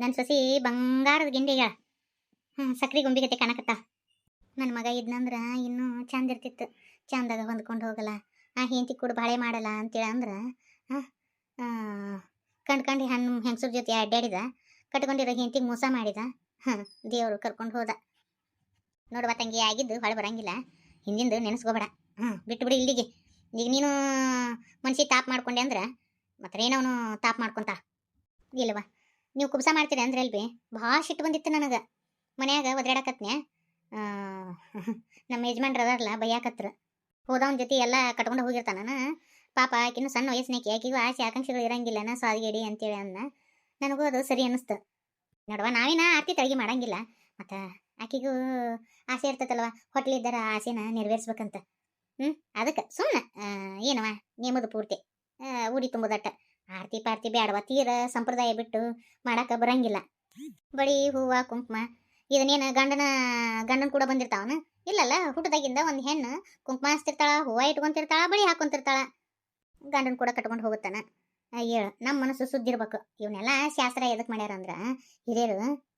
ನನ್ನ ಸೊಸಿ ಬಂಗಾರದ ಗಿಂಡಿಗ ಸಕ್ರೆ ಗೊಂಬಿಗತೆ ಕಾಣಕತ್ತ. ನನ್ನ ಮಗ ಇದ್ನಂದ್ರೆ ಇನ್ನೂ ಚಂದ ಇರ್ತಿತ್ತು. ಚಂದಾಗ ಹೊಂದ್ಕೊಂಡು ಹೋಗಲ್ಲ. ಆ ಹೆಂಡತಿ ಕೂಡ ಬಾಳೆ ಮಾಡಲ್ಲ ಅಂತೇಳಿ ಅಂದ್ರೆ ಕಂಡು ಕಂಡು ಹಣ್ಣು ಹೆಂಗಸ್ರ ಜೊತೆ ಅಡ್ಡಾಡಿದ ಕಟ್ಕೊಂಡಿರೋ ಹೆಂಡತಿಗೆ ಮೋಸ ಮಾಡಿದ. ಹಾಂ ದೇವರು ಕರ್ಕೊಂಡು ಹೋದ. ನೋಡುವ ತಂಗಿ, ಆಗಿದ್ದು ಹೊಳೆ ಬರಂಗಿಲ್ಲ. ಹಿಂದಿಂದು ನೆನೆಸ್ಕೋಬೇಡ. ಹ್ಞೂ ಬಿಟ್ಟು ಬಿಡಿ ಇಲ್ಲಿಗೆ. ಈಗ ನೀನು ಮನ್ಸಿ ತಾಪ್ ಮಾಡ್ಕೊಂಡೆ ಅಂದ್ರೆ, ಮತ್ತೆ ಏನವನು ತಾಪ್ ಮಾಡ್ಕೊಂತ ಇಲ್ಲವ ನೀವು ಕುಬ್ಸ ಮಾಡ್ತೀರಿ ಅಂದ್ರೆ ಅಲ್ವಿ ಭಾಳ ಸಿಟ್ಟು ಬಂದಿತ್ತು ನನಗೆ. ಮನ್ಯಾಗ ಒದ್ರಾಡಕತ್ನ್ಯ? ನಮ್ಮ ಯಜಮಾನ್ರು ಅದಾರಲ್ಲ ಬೈಯಾಕತ್ರ. ಹೋದವನ ಜೊತೆ ಎಲ್ಲ ಕಟ್ಕೊಂಡು ಹೋಗಿರ್ತಾನ ಪಾಪ ಆಕಿನೂ ಸಣ್ಣ ವಯಸ್ಸಿನಾಕಿ, ಆಕಿಗೂ ಆಸೆ ಆಕಾಂಕ್ಷೆಗಳು ಇರಂಗಿಲ್ಲನ ಸಾದಿಗೇಡಿ ಅಂತೇಳಿ ಅನ್ನ ನನಗೂ ಅದು ಸರಿ ಅನ್ನಿಸ್ತು ನೋಡುವ, ನಾವೇನ ಆರ್ತಿ ತಳಗಿ ಮಾಡಂಗಿಲ್ಲ. ಮತ್ತು ಆಕಿಗೂ ಆಸೆ ಇರ್ತೈತಲ್ವ? ಹೊಟ್ಲಿದ್ದರ ಆಸೆನ ನೆರವೇರಿಸ್ಬೇಕಂತ. ಹ್ಞೂ ಅದಕ್ಕೆ ಸುಮ್ಮನೆ ಏನವ, ನಿಯಮದ ಪೂರ್ತಿ. ಊಡಿ ತುಂಬುದಟ್ಟ. ಆರ್ತಿ ಪಾರ್ತಿ ಬ್ಯಾಡವ, ತೀರ ಸಂಪ್ರದಾಯ ಬಿಟ್ಟು ಮಾಡಕ್ಕೆ ಬರಂಗಿಲ್ಲ. ಬಳಿ ಹೂವ, ಕುಂಕುಮ, ಇದನ್ನೇನು ಗಂಡನ ಗಂಡನ ಕೂಡ ಬಂದಿರ್ತಾವನ? ಇಲ್ಲಲ್ಲ ಹುಟ್ಟದಾಗಿಂದ ಒಂದು ಹೆಣ್ಣು ಕುಂಕುಮ ಹಚ್ತಿರ್ತಾಳ, ಹೂವ ಇಟ್ಕೊಂತಿರ್ತಾಳ ಬಳಿ ಹಾಕೊಂತಿರ್ತಾಳ. ಗಂಡನ ಕೂಡ ಕಟ್ಕೊಂಡು ಹೋಗುತ್ತಾನ. ಹೇಳು ನಮ್ಮ ಮನಸ್ಸು ಸುದ್ದಿರ್ಬೇಕು. ಇವನ್ನೆಲ್ಲ ಶಾಸ್ತ್ರ ಎದಕ್ಕೆ ಮಾಡ್ಯಾರ ಅಂದ್ರೆ, ಹಿರಿಯರು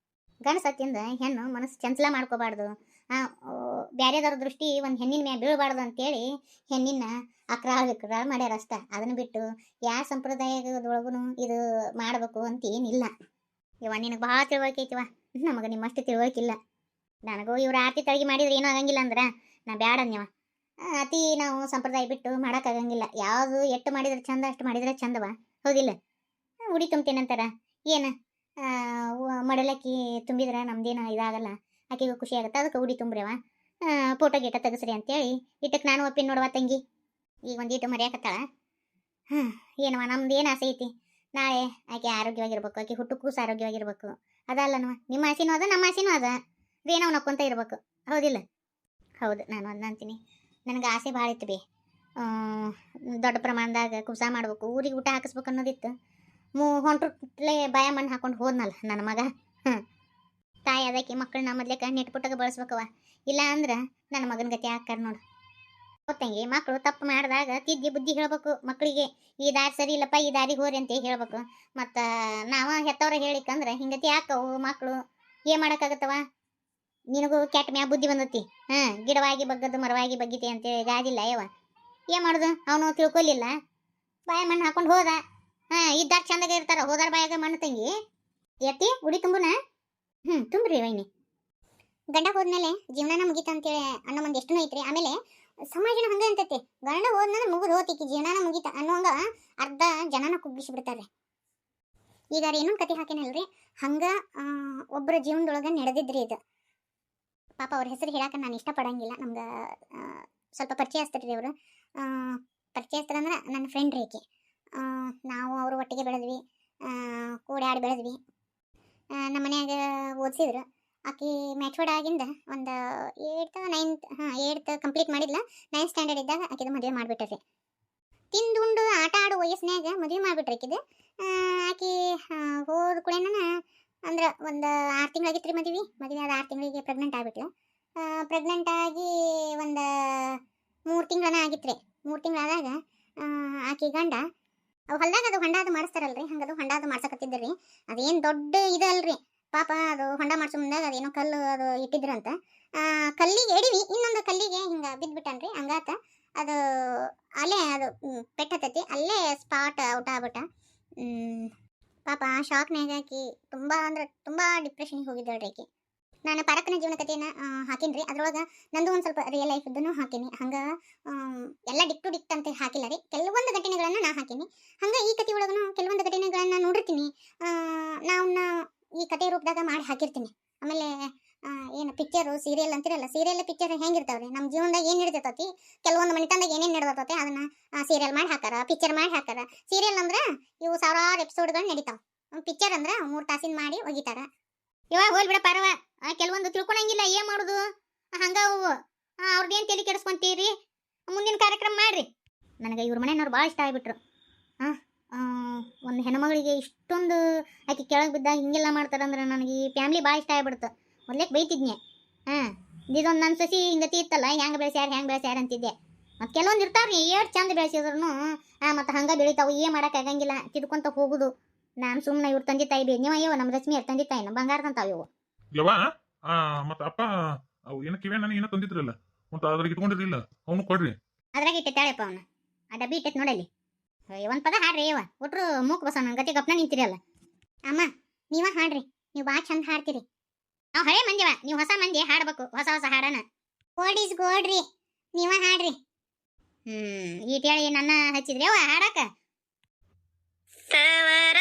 ಗಂಡ ಸತ್ತಿಂದ ಹೆಣ್ಣು ಮನಸ್ಸು ಚಂಚಲ ಮಾಡ್ಕೋಬಾರ್ದು. ಬ್ಯಾರೆದವ್ರ ದೃಷ್ಟಿ ಒಂದು ಹೆಣ್ಣಿನ ಮ್ಯಾಗ ಬೀಳಬಾರ್ದು ಅಂತೇಳಿ ಹೆಣ್ಣಿನ ಅಕ್ರಾಳ ವಿಕ್ರಾಳ ಮಾಡ್ಯಾರ ಅಷ್ಟ. ಅದನ್ನ ಬಿಟ್ಟು ಯಾವ ಸಂಪ್ರದಾಯದೊಳಗೂ ಇದು ಮಾಡಬೇಕು ಅಂತ ಏನಿಲ್ಲ ಇವ ನಿನಗೆ ಭಾಳ ತಿಳುವಳಿಕೆ ಐತಿವ ನಮಗೆ ನಿಮ್ಮಷ್ಟು ತಿಳುವಳಿಕೆ ಇಲ್ಲ. ನನಗೂ ಇವ್ರ ಆರತಿ ತಳಗಿ ಮಾಡಿದ್ರೆ ಏನೂ ಆಗಂಗಿಲ್ಲ ಅಂದ್ರೆ ನಾ ಬ್ಯಾಡ ನೀವ ಅತಿ ನಾವು ಸಂಪ್ರದಾಯ ಬಿಟ್ಟು ಮಾಡೋಕ್ಕಾಗಂಗಿಲ್ಲ ಯಾವುದು ಎಟ್ಟು ಮಾಡಿದ್ರೆ ಚಂದ, ಅಷ್ಟು ಮಾಡಿದ್ರೆ ಚಂದವ. ಹೌದಿಲ್ಲ ಉಡಿ ತುಂಬ್ತೇನಂತಾರ ಏನು? ಮಡಲಕ್ಕಿ ತುಂಬಿದ್ರೆ ನಮ್ದೇನು ಇದಾಗಲ್ಲ. ಆಕೆಗೂ ಖುಷಿ ಆಗುತ್ತೆ. ಅದಕ್ಕೆ ಉಡಿ ತುಂಬ್ರವ ಫೋಟೋ ಗೀಟ ತೆಗಸ್ರಿ ಅಂತೇಳಿ. ಇಟ್ಟಕ್ಕೆ ನಾನು ಒಪ್ಪಿನ ನೋಡುವ ತಂಗಿ. ಈಗ ಒಂದೀಟು ಮರ್ಯಾಕತ್ತಾಳ. ಹಾಂ, ಏನವ, ನಮ್ದು ಏನು ಆಸೆ ಐತಿ? ನಾಳೆ ಆಕೆ ಆರೋಗ್ಯವಾಗಿರ್ಬೇಕು, ಆಕೆ ಹುಟ್ಟು ಕೂಸು ಆರೋಗ್ಯವಾಗಿರ್ಬೇಕು. ಅದಲ್ಲನವ, ನಿಮ್ಮ ಆಸೆನೂ ಅದ, ನಮ್ಮ ಆಸೆನೂ ಅದ. ಏನೋ ನಕ್ಕೊಂತ ಇರ್ಬೇಕು? ಹೌದಿಲ್ಲ? ಹೌದು, ನಾನು ಅದನ್ನ ಅಂತೀನಿ ನನಗೆ ಆಸೆ ಭಾಳ ಇತ್ತು ಬಿ. ದೊಡ್ಡ ಪ್ರಮಾಣದಾಗ ಕುಸ ಮಾಡ್ಬೇಕು, ಊರಿಗೆ ಊಟ ಹಾಕಿಸ್ಬೇಕು ಅನ್ನೋದಿತ್ತು. ಮೂ, ಹೊಂಟ್ರಟ್ಲೆ ಬಾಯ ಮಣ್ಣು ಹಾಕೊಂಡು ಹೋದ್ನಲ್ಲ, ನನ್ನ ಮಗ. ಹ್ಞೂ ತಾಯಿ ಅದಕ್ಕೆ ಮಕ್ಕಳನ್ನ ಮೊದ್ಲೇಕ ನೆಟ್ಪುಟ್ಟಾಗ ಬಳಸ್ಬೇಕವ ಇಲ್ಲ ಅಂದ್ರೆ ನನ್ನ ಮಗನ ಗತಿ ಹಾಕ್ಕಾರ ನೋಡು. ಗೊತ್ತಂಗಿ ಮಕ್ಕಳು ತಪ್ಪು ಮಾಡಿದಾಗ ತಿದ್ದಿ ಬುದ್ಧಿ ಹೇಳ್ಬೇಕು ಮಕ್ಕಳಿಗೆ ಈ ದಾರಿ ಸರಿ ಇಲ್ಲಪ್ಪ, ಈ ದಾರಿಗೆ ಹೋರಿ ಅಂತ ಹೇಳ್ಬೇಕು. ಮತ್ತು ನಾವ ಹೆತ್ತವ್ರ ಹೇಳಿಕಂದ್ರೆ ಹಿಂಗತಿ ಹಾಕವು ಮಕ್ಕಳು ಏನು ಮಾಡೋಕ್ಕಾಗತ್ತವ? ನಿನಗೂ ಕೆಟ್ಟ ಮ್ಯಾ ಬುದ್ಧಿ ಬಂದತಿ. ಹಾಂ, ಗಿಡವಾಗಿ ಬಗ್ಗದ್ದು, ಮರವಾಗಿ ಬಗ್ಗಿತಿ ಅಂತೇಳಿ ಗಾದಿಲ್ಲ ಯವ ಏನು ಮಾಡೋದು? ಅವನು ತಿಳ್ಕೊಲಿಲ್ಲ. ಬಾಯ ಮಣ್ಣು ಹಾಕೊಂಡು ಹೋದ. ಹಾಂ ಇದ್ದಾರ ಚಂದಾಗ ಇರ್ತಾರ. ಹೋದಾರ ಬಾಯಾಗ ಮಣ್ಣು ತಂಗಿ. ಎತ್ತಿ, ಉಡಿ ತುಂಬುನ? ಹ್ಞೂ ತುಂಬ್ರಿ ವೈನಿ. ಗಂಡ ಹೋದ್ಮೇಲೆ ಜೀವನನ ಮುಗೀತ ಅಂತೇಳಿ ಅನ್ನೋ ಮಂದಿ ಎಷ್ಟು ಐತ್ರಿ. ಆಮೇಲೆ ಸಮಾಜನ ಹಂಗ ಅಂತೈತಿ ಗಂಡ ಹೋದ್ಮೇಲೆ ಮುಗಿದು ಹೋತಿಕ್ಕಿ ಜೀವನನ ಮುಗೀತ ಅನ್ನೋಂಗ ಅರ್ಧ ಜನನ ಕುಗ್ಗಿಸ್ಬಿಡ್ತಾರೆ ಈಗ ಏನೊಂದು ಕತೆ ಹಾಕೇನಲ್ರಿ ಹಂಗ ಒಬ್ಬರ ಜೀವನದೊಳಗೆ ನಡೆದಿದ್ರಿ ಇದು. ಪಾಪ ಅವ್ರ ಹೆಸರು ಹೇಳಕ್ಕೆ ನಾನು ಇಷ್ಟಪಡಂಗಿಲ್ಲ. ನಮ್ಗೆ ಸ್ವಲ್ಪ ಪರಿಚಯಸ್ತರಿ ಅವರು ಪರಿಚಯಸ್ತರಂದ್ರೆ ನನ್ನ ಫ್ರೆಂಡ್ ರೀ ನಾವು ಅವರು ಒಟ್ಟಿಗೆ ಬೆಳೆದ್ವಿ. ಕೂಡಿ ಆಡಿ ಬೆಳೆದ್ವಿ. ನಮ್ಮ ಮನ್ಯಾಗ ಓದಿಸಿದ್ರು. ಆಕೆ ಮ್ಯಾಚೋರ್ಡ್ ಆಗಿಂದ ಒಂದು ಏಯ್ತ್ ನೈನ್ತ್ ಹಾಂ ಏಯ್ತ್ ಕಂಪ್ಲೀಟ್ ಮಾಡಿದ್ಲ. ನೈನ್ತ್ ಸ್ಟ್ಯಾಂಡರ್ಡ್ ಇದ್ದಾಗ ಆಕೆದು ಮದುವೆ ಮಾಡಿಬಿಟ್ರಿ ತಿಂದುಂಡು ಆಟ ಆಡು ವಯಸ್ಸಿನಾಗ ಮದುವೆ ಮಾಡಿಬಿಟ್ರಿ ಆಕಿದು. ಆಕೆ ಹೋದ ಕೂಡೇನ ಅಂದ್ರೆ ಒಂದು ಆರು ತಿಂಗಳಾಗಿತ್ತು ರೀ ಮದುವೆ. ಮದುವೆ ಆದ ಆರು ತಿಂಗಳಿಗೆ ಪ್ರೆಗ್ನೆಂಟ್ ಆಗಿಬಿಟ್ಲ. ಪ್ರೆಗ್ನೆಂಟ್ ಆಗಿ ಒಂದು ಮೂರು ತಿಂಗಳನ ಆಗಿತ್ತು ರೀ ಮೂರು ತಿಂಗಳಾದಾಗ ಆಕೆ ಗಂಡ, ಅವು ಹೊಲ್ದಾಗ ಅದು ಹೊಂಡ ಅದು ಮಾಡಿಸ್ತಾರಲ್ರಿ. ಹಂಗದು ಹೊಂಡ ಅದು ಮಾಡ್ಸಕತ್ತಿದ್ರಿ ಅದೇನು ದೊಡ್ಡ ಇದಲ್ರಿ. ಪಾಪ ಅದು ಹೊಂಡ ಮಾಡ್ಸೋ ಮುಂದಾಗ ಅದೇನೋ ಕಲ್ಲು ಅದು ಇಟ್ಟಿದ್ರಂತ. ಕಲ್ಲಿಗೆ ಎಡಿವಿ, ಇನ್ನೊಂದು ಕಲ್ಲಿಗೆ ಹಿಂಗೆ ಬಿದ್ದುಬಿಟ್ಟನ್ರಿ ಹಂಗಾತ ಅದು ಅಲ್ಲೇ ಅದು ಪೆಟ್ಟತತಿ ಅಲ್ಲೇ ಸ್ಪಾಟ್ ಔಟ್ ಆಗ್ಬಿಟ್ಟ. ಪಾಪ ಶಾಕ್ನಾಗ ಆಕಿ ತುಂಬ ಅಂದ್ರೆ ತುಂಬ ಡಿಪ್ರೆಷನ್ಗೆ ಹೋಗಿದ್ದಾಳ್ರಿ ಆಕಿ. ನಾನು ಪರಕನ ಜೀವನ ಕಥೆನ ಹಾಕಿನ್ರಿ. ಅದ್ರೊಳಗೆ ನಂದು ಒಂದು ಸ್ವಲ್ಪ ರಿಯಲ್ ಲೈಫ್ ಇದ್ದನ್ನು ಹಾಕೀನಿ. ಹಂಗೆ ಎಲ್ಲ ಡಿಕ್ ಟು ಡಿಕ್ಟ್ ಅಂತ ಹಾಕಿಲ್ಲ ರೀ. ಕೆಲವೊಂದು ಘಟನೆಗಳನ್ನು ನಾ ಹಾಕೀನಿ. ಹಂಗೆ ಈ ಕಥೆ ಒಳಗೂ ಕೆಲವೊಂದು ಘಟನೆಗಳನ್ನು ನೋಡಿರ್ತೀನಿ. ನಾವು ಈ ಕತೆ ರೂಪದಾಗ ಮಾಡಿ ಹಾಕಿರ್ತೀನಿ. ಆಮೇಲೆ ಏನು ಪಿಕ್ಚರು ಸೀರಿಯಲ್ ಅಂತಿರಲ್ಲ ಸೀರಿಯಲ್ ಪಿಕ್ಚರ್ ಹೆಂಗಿರ್ತಾವ್ರಿ? ನಮ್ಮ ಜೀವನದಾಗ ಏನು ನಡೀತೈತಿ ಕೆಲವೊಂದು ಮನಿತನದಾಗ ಏನೇನು ನಡೆದೈತಿ ಅದನ್ನ ಸೀರಿಯಲ್ ಮಾಡಿ ಹಾಕಾರ ಪಿಕ್ಚರ್ ಮಾಡಿ ಹಾಕಾರ ಸೀರಿಯಲ್ ಅಂದ್ರೆ ಇವು ಸಾವಿರಾರು ಎಪಿಸೋಡ್ಗಳು ನಡೀತಾವ. ಪಿಕ್ಚರ್ ಅಂದ್ರೆ ಮೂರು ತಾಸಿನ ಮಾಡಿ ಒಗಿತಾರ. ಇವಾಗ ಹೋಲ್ ಬಿಡ ಪರವ ಕೆಲವೊಂದು ತಿಳ್ಕೊಳಂಗಿಲ್ಲ, ಏನು ಮಾಡೋದು? ಹಂಗ ಅವು. ಅವ್ರದ್ದೇನು ತಲೆ ಕೆಡಿಸ್ಕೊಂತೀರಿ? ಮುಂದಿನ ಕಾರ್ಯಕ್ರಮ ಮಾಡ್ರಿ. ನನಗೆ ಇವ್ರ ಮನೆಯವ್ರು ಭಾಳ ಇಷ್ಟ ಆಗ್ಬಿಟ್ರು. ಹಾಂ ಒಂದು ಹೆಣ್ಮಗಳಿಗೆ ಇಷ್ಟೊಂದು ಆಕೆ ಕೆಳಗೆ ಬಿದ್ದಾಗ ಹಿಂಗೆಲ್ಲ ಮಾಡ್ತಾರಂದ್ರೆ ನನಗೆ ಈ ಫ್ಯಾಮ್ಲಿ ಭಾಳ ಇಷ್ಟ ಆಗ್ಬಿಡ್ತು. ಮೊದ್ಲೇಕ್ ಬೈತಿದ್ನೆ ಹಾಂ ಇದೊಂದು ನನ್ನ ಸಸಿ ಹಿಂಗತಿ ಇತ್ತಲ್ಲ ಹೆಂಗೆ ಬೆಳೆಸ್ಯಾರ ಹೆಂಗೆ ಬೆಳೆಸ್ಯಾರ ಅಂತಿದ್ದೆ. ಮತ್ತು ಕೆಲವೊಂದು ಇರ್ತಾವ್ರಿ ಏಟ್ ಚಂದ ಬೆಳೆಸಿದ್ರು ಮತ್ತು ಹಂಗೆ ಬೆಳಿತಾವು ಏನು ಮಾಡೋಕ್ಕಾಗಂಗಿಲ್ಲ ತಿದ್ಕೊಂತ ಹೋಗುದು. ನಾನು ಸುಮ್ಮನೆ ಇವ್ರ ತಂದೆ ತಾಯಿ ಬಿ ನೀವು ಅಯ್ಯೋ ನಮ್ಮ ರಶ್ಮಿ ಅವ್ರ ತಂದೆ ತಾಯಿ ನಮ್ಮ ಬಂಗಾರದಂತಾವ ಇವು. ಯವ್ವ ಮತ್ತು ಅಪ್ಪ ಅವು ಏನ ನನಗೆ ಏನೋ ತಂದಿದ್ರಲ್ಲ ಮತ್ತು ಅದ್ರಾಗ ಇಟ್ಕೊಂಡಿರ್ಲಿಲ್ಲ ಅವನು ಕೊಡ್ರಿ. ಅದ್ರಾಗ ಇಟ್ಟೈತಾಳೆಪ್ಪ ಅವನು. ಆ ಡಬ್ಬಿ ಇಟ್ಟೈತ್ ಅಯ್ಯೋ, ಒಂದ್ ಪದ ಹಾಡ್ರಿ ಇವ ಒಟ್ರು ಮೂಕ್ ಬಸ ನನ್ ಗತಿ ಗಪ್ನ ನಿಂತಿರಲ್ಲ ಅಮ್ಮ, ನೀವ ಹಾಡ್ರಿ. ನೀವು ಬಾ ಚಂದ ಹಾಡ್ತೀರಿ. ನಾವು ಹಳೆ ಮಂದಿವ, ನೀವು ಹೊಸ ಮಂದಿ ಹಾಡ್ಬೇಕು, ಹೊಸ ಹೊಸ ಹಾಡನ. ಗೋಡ್ ಇಸ್ ಗೋಡ್ರಿ ನೀವ ಹಾಡ್ರಿ. ಹ್ಮ್ ಈಟೇಳಿ ನನ್ನ ಹಚ್ಚಿದ್ರಿ ಅವ ಹಾಡಕ ತವರ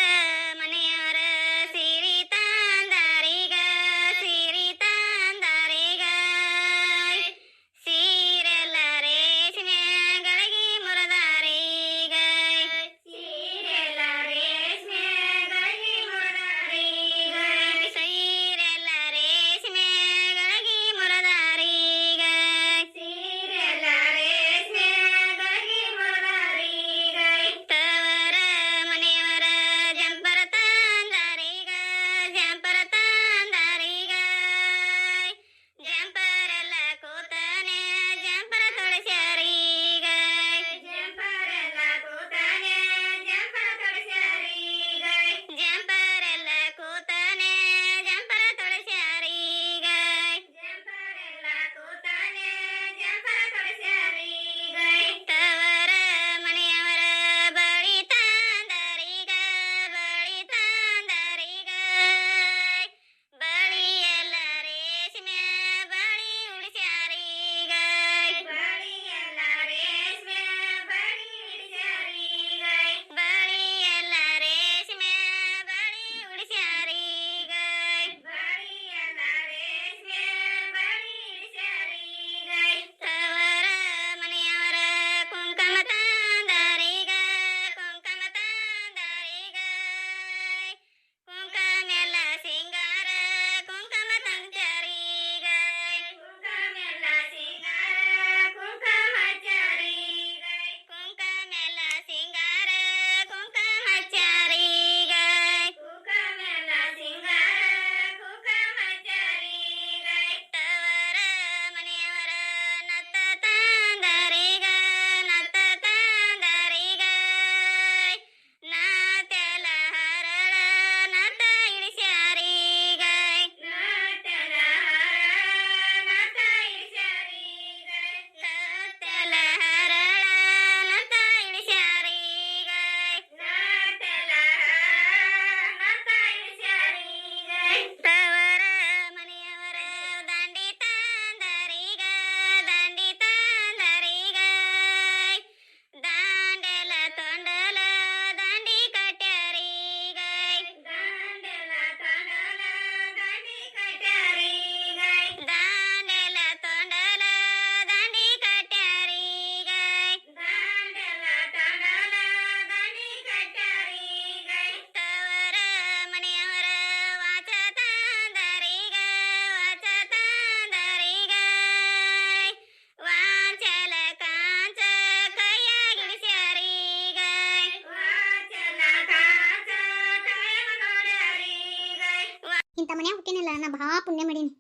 ಇಂಥ ಮನ್ಯಾಗ ಹುಟ್ಟಿನಲ್ಲ ನಾ ಭಾಳ ಪುಣ್ಯ ಮಾಡೀನಿ.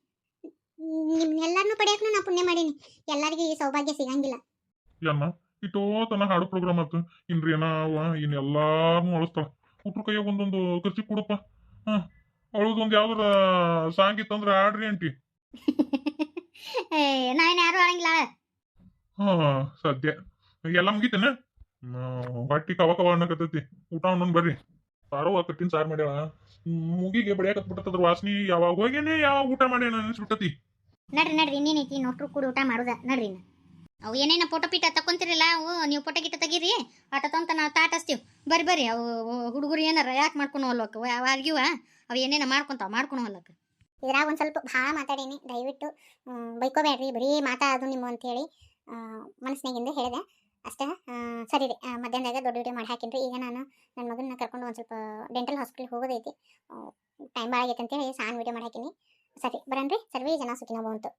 ನಿಮ್ನೆಲ್ಲರನ್ನೂ ಪಡೆಯಕ್ಕೂ ನಾ ಪುಣ್ಯ ಮಾಡೀನಿ. ಎಲ್ಲರಿಗೂ ಈ ಸೌಭಾಗ್ಯ ಸಿಗಂಗಿಲ್ಲ. ಯಮ್ಮ ಇಟ್ಟೋತನ ಹಾಡು ಪ್ರೋಗ್ರಾಮ್ ಆತು. ಇನ್ರಿ ಏನ ಅವ ಇನ್ ಎಲ್ಲಾರ್ನು ಅಳಸ್ತಾಳ. ಹುಟ್ರು ಕೈಯಾಗ ಒಂದೊಂದು ಖರ್ಚಿ ಕೊಡಪ್ಪ. ಹಾ ಅವಳದೊಂದು ಯಾವ್ದಾರ ಸಾಂಗ್ ಇತ್ತಂದ್ರ ಆಡ್ರಿ ಅಂಟಿ. ನಾವೇನ್ ಯಾರು ಆಡಂಗಿಲ್ಲ ಹಾ ಸದ್ಯ. ಎಲ್ಲ ಮುಗಿತೇನ? ಹೊಟ್ಟಿ ಕವ ಕವ ಅನ್ನಕತ್ತೈತಿ. ಊಟ ಉಣ್ಣನ್ ಬರ್ರಿ. ಸಾರವ್ವ ಕಟ್ಟಿನ ಸಾರು ಮಾಡ್ಯಾಳ. ಮುಗಿಗೆ ಬಡಿಯಾಕ ಬಡಿಯಾಕತ್ ಬಿಟ್ಟದ್ರ ವಾಸನಿ. ಯಾವಾಗ ಹೋಗೇನೆ ಯಾವಾಗ ಊಟ ಮಾಡ್ಯಾನ ಅನ್ಸ್ಬಿಟ್ಟತಿ. ನಡ್ರಿ ನಡ್ರಿ ಇನ್ನೇನೈತಿ ನೋಟ್ರು ಕೂಡ ಊಟ ಮಾಡುದ. ನಡ್ರಿ. ಅವು ಏನೇನ ಫೋಟೋ ಪೀಟ ತಕೊಂತಿರಲ್ಲ ಅವು ನೀವು ಫೋಟೋ ಗಿಟ ತೆಗೀರಿ. ಆಟ ತಂತ ನಾವು ತಾಟ ಹಚ್ತೀವಿ. ಬರ್ರಿ ಬರ್ರಿ ಅವು ಹುಡುಗರು ಏನಾರ ಯಾಕೆ ಮಾಡ್ಕೊಂಡು ಹೋಲ್ವಕ್ಕ ಅವು ಅರ್ಗಿವ ಅವು ಏನೇನ ಮಾಡ್ಕೊಂತಾವ ಮಾಡ್ಕೊಂಡು ಹೋಲಕ್ಕ ಇದ್ರಾಗ ಒಂದು ಸ್ವಲ್ಪ ಭಾಳ ಮಾತಾಡೀನಿ. ದಯವಿಟ್ಟು ಬೈಕೋಬೇಡ್ರಿ ಬರೀ ಮಾತಾಡೋದು ನಿಮ್ಮ ಅಂತೇಳಿ ಮನಸ್ಸಿನಾಗಿಂದ ಹೇಳಿದೆ. ಅಷ್ಟೇ? ಸರಿ ರೀ. ಮಧ್ಯಾಹ್ನದಾಗ ದೊಡ್ಡ ವಿಡಿಯೋ ಮಾಡಿ ಹಾಕಿನ್ರಿ. ಈಗ ನಾನು ನನ್ನ ಮಗನ ಕರ್ಕೊಂಡು ಒಂದು ಸ್ವಲ್ಪ ಡೆಂಟಲ್ ಹಾಸ್ಪಿಟಲ್ ಹೋಗೋದೈತಿ. ಟೈಮ್ ಭಾಳ ಆಗೈತೆ ಅಂತೇಳಿ ಸಾನ್ ವಿಡಿಯೋ ಮಾಡಿ ಹಾಕಿನಿ. ಸರಿ ಬರನ್ರಿ ಸರ್ವೇ ಜನ ಸುಖಿನ ಬಂತು